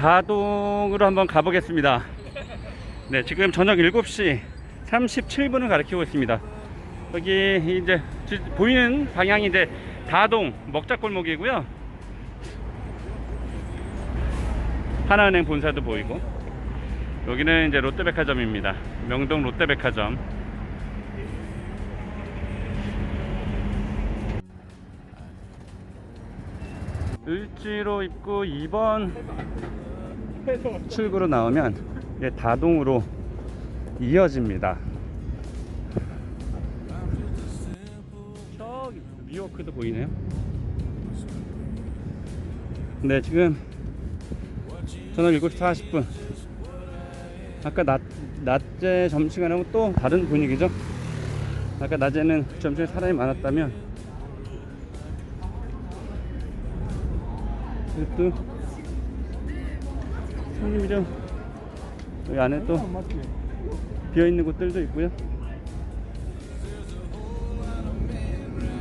다동으로 한번 가보겠습니다. 네, 지금 저녁 7시 37분을 가리키고 있습니다. 여기 이제 지- 보이는 방향이 이제 다동 먹자골목이고요. 하나은행 본사도 보이고 여기는 이제 롯데백화점입니다. 명동 롯데백화점. 을지로 입구 2번 출구로 나오면 이제 다동으로 이어집니다. 저기 미워크도 보이네요. 네, 지금 저녁 7시 40분. 아까 낮, 낮에 점심시간하고 또 다른 분위기죠. 아까 낮에는 점심에 사람이 많았다면 또 손님이 좀 여기 안에 또 비어있는 곳들도 있고요.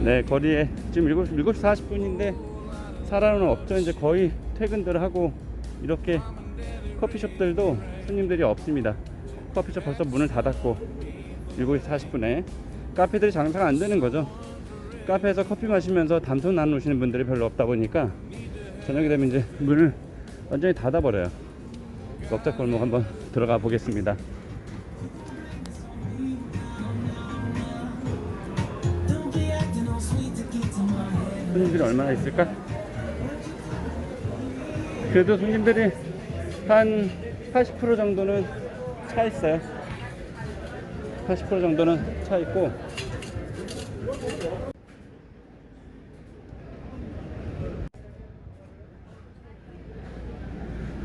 네, 거리에 지금 7시, 7시 40분인데 사람은 없죠. 이제 거의 퇴근들 하고 이렇게 커피숍들도 손님들이 없습니다. 커피숍 벌써 문을 닫았고 7시 40분에 카페들이 장사가 안 되는 거죠. 카페에서 커피 마시면서 담소 나누시는 분들이 별로 없다 보니까 저녁이 되면 이제 문을 완전히 닫아버려요. 먹자 골목 한번 들어가 보겠습니다. 손님들이 얼마나 있을까? 그래도 손님들이 한 80% 정도는 차 있어요. 80% 정도는 차 있고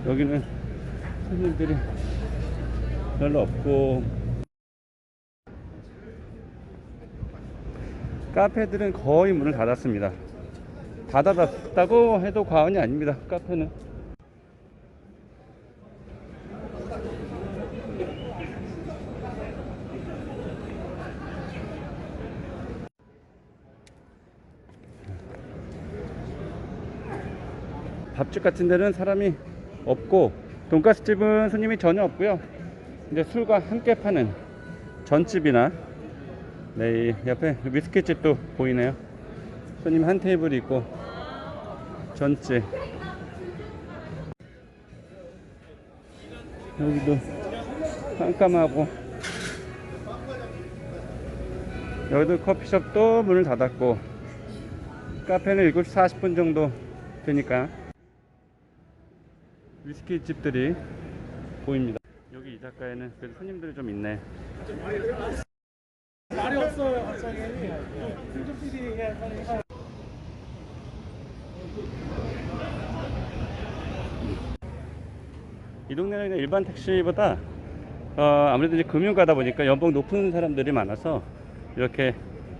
여기는 손님들이 별로 없고 카페들은 거의 문을 닫았습니다. 닫아놨다고 해도 과언이 아닙니다. 카페는 밥집 같은 데는 사람이 없고 돈가스 집은 손님이 전혀 없고요. 이제 술과 함께 파는 전집이나 네, 이 옆에 위스키 집도 보이네요. 손님 한 테이블이 있고 전집 여기도 깜깜하고 여기도 커피숍도 문을 닫았고 카페는 7시 40분 정도 되니까 위스키 집들이 보입니다. 여기 이 작가에는 그래도 손님들이 좀 있네. 말이 없어요 갑자기 PD 이 동네는 그냥 일반 택시보다 어, 아무래도 이제 금융가다 보니까 연봉 높은 사람들이 많아서 이렇게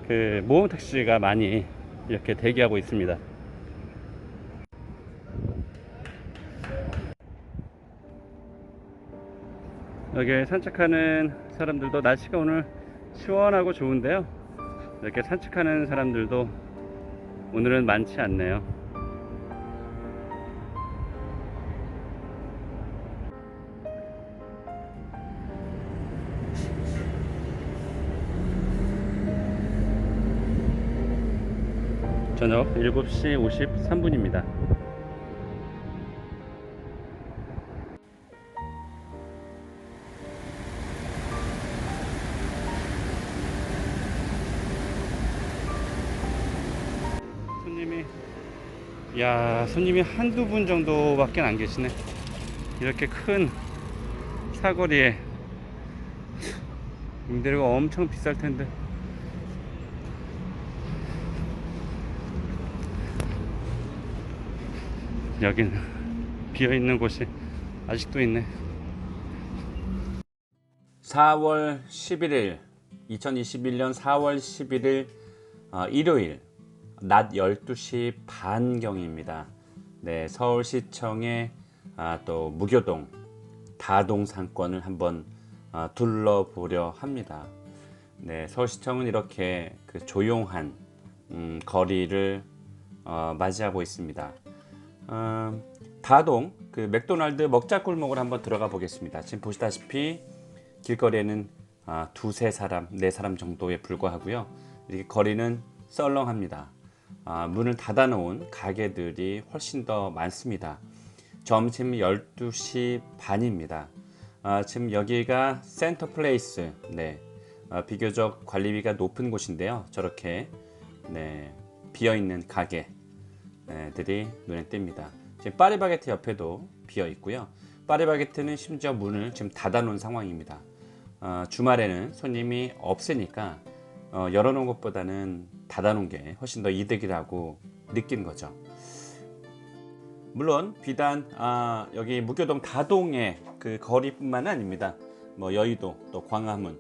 그 모험 택시가 많이 이렇게 대기하고 있습니다. 여기 산책하는 사람들도 날씨가 오늘 시원하고 좋은데요. 이렇게 산책하는 사람들도 오늘은 많지 않네요. 저녁 7시 53분입니다. 야 손님이 한두 분 정도밖에 안 계시네. 이렇게 큰 사거리에 임대료가 엄청 비쌀 텐데. 여기는 비어있는 곳이 아직도 있네. 4월 11일 2021년 4월 11일 어, 일요일 낮 12시 반경입니다. 네, 서울시청의 아, 또 무교동 다동 상권을 한번 아, 둘러보려 합니다. 네, 서울시청은 이렇게 그 조용한 음, 거리를 어, 맞이하고 있습니다. 어, 다동 그 맥도날드 먹자 골목을 한번 들어가 보겠습니다. 지금 보시다시피 길거리에는 아, 두세 사람, 네 사람 정도에 불과하고요. 이렇게 거리는 썰렁합니다. 아, 문을 닫아 놓은 가게들이 훨씬 더 많습니다. 점심 12시 반입니다. 아, 지금 여기가 센터 플레이스, 네, 아, 비교적 관리비가 높은 곳인데요. 저렇게 네, 비어 있는 가게들이 눈에 띕니다. 지금 파리바게트 옆에도 비어 있고요. 파리바게트는 심지어 문을 지금 닫아 놓은 상황입니다. 어, 주말에는 손님이 없으니까 어, 열어 놓은 것보다는 닫아놓은 게 훨씬 더 이득이라고 느낀 거죠. 물론 비단 아, 여기 무교동 다동의 그 거리뿐만 아닙니다. 뭐 여의도 또 광화문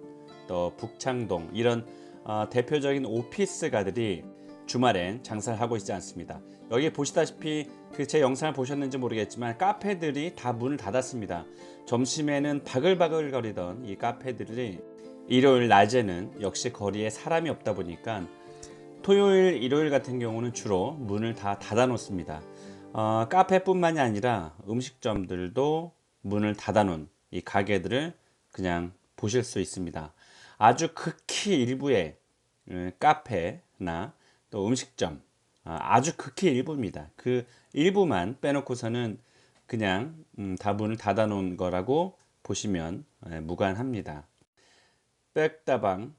또 북창동 이런 어, 대표적인 오피스가들이 주말엔 장사를 하고 있지 않습니다. 여기 보시다시피 그 제 영상을 보셨는지 모르겠지만 카페들이 다 문을 닫았습니다. 점심에는 바글바글 거리던 이 카페들이 일요일 낮에는 역시 거리에 사람이 없다 보니까 토요일, 일요일 같은 경우는 주로 문을 다 닫아 놓습니다. 어, 카페뿐만이 아니라 음식점들도 문을 닫아 놓은 이 가게들을 그냥 보실 수 있습니다. 아주 극히 일부의 음, 카페나 또 음식점 아, 아주 극히 일부입니다. 그 일부만 빼놓고서는 그냥 음, 다 문을 닫아 놓은 거라고 보시면 예, 무관합니다. 백다방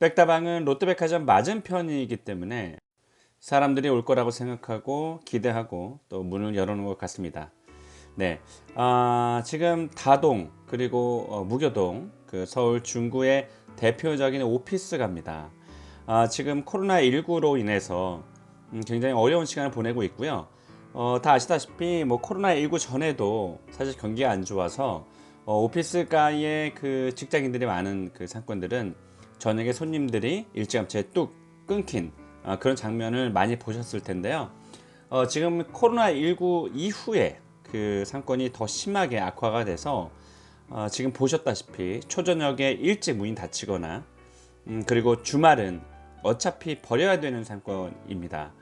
백다방은 롯데백화점 맞은편이기 때문에 사람들이 올 거라고 생각하고 기대하고 또 문을 열어놓은 것 같습니다. 네, 아, 지금 다동 그리고 어, 무교동 그 서울 중구의 대표적인 오피스갑니다. 아, 지금 코로나 19로 인해서 음, 굉장히 어려운 시간을 보내고 있고요. 어, 다 아시다시피 뭐 코로나 19 전에도 사실 경기가 안 좋아서 어, 오피스가의 그 직장인들이 많은 그 상권들은 저녁에 손님들이 일찌감치 뚝 끊긴 아, 그런 장면을 많이 보셨을 텐데요. 어, 지금 코로나 19 이후에 그 상권이 더 심하게 악화가 돼서 어, 지금 보셨다시피 초저녁에 일찍 문이 닫히거나 음, 그리고 주말은 어차피 버려야 되는 상권입니다.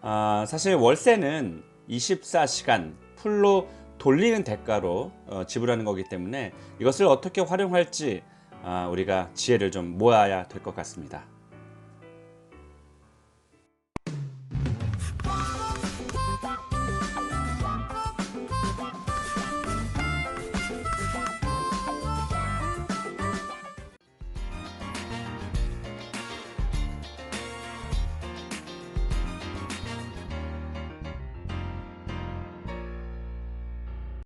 아, 사실 월세는 24시간 풀로 돌리는 대가로 어, 지불하는 거기 때문에 이것을 어떻게 활용할지 아, 우리가 지혜를 좀 모아야 될 것 같습니다.